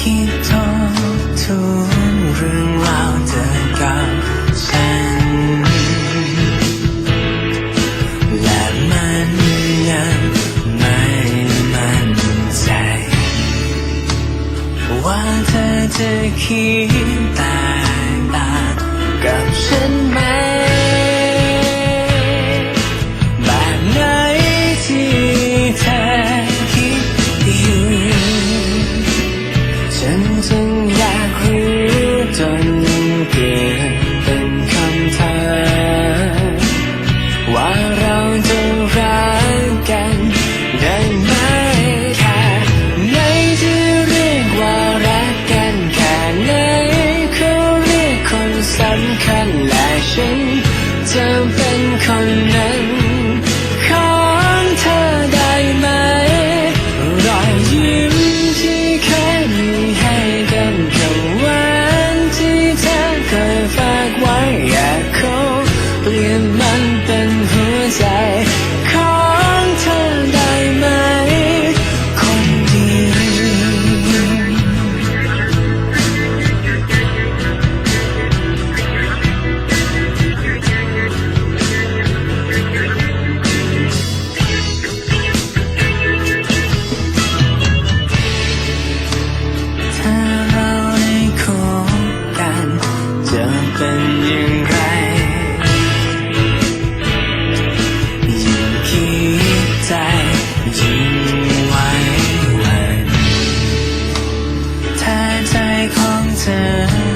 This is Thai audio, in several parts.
คิดทบทวนเรื่องราวเธอกับฉัน และมันยังไม่มั่นใจ ว่าเธอจะคิดแตกตากับฉันไหม I'll time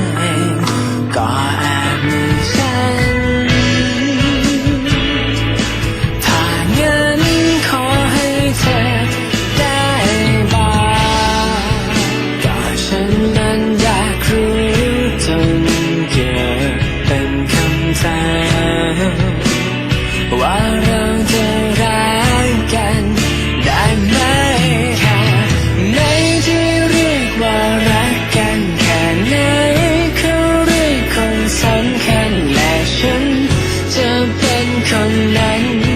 คนนั้น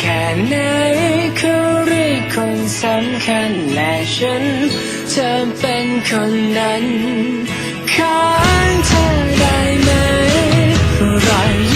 แค่ไหนเขาเรียกคนสำคัญและฉันเธอเป็นคนนั้นข้างเธอได้ไหมรอย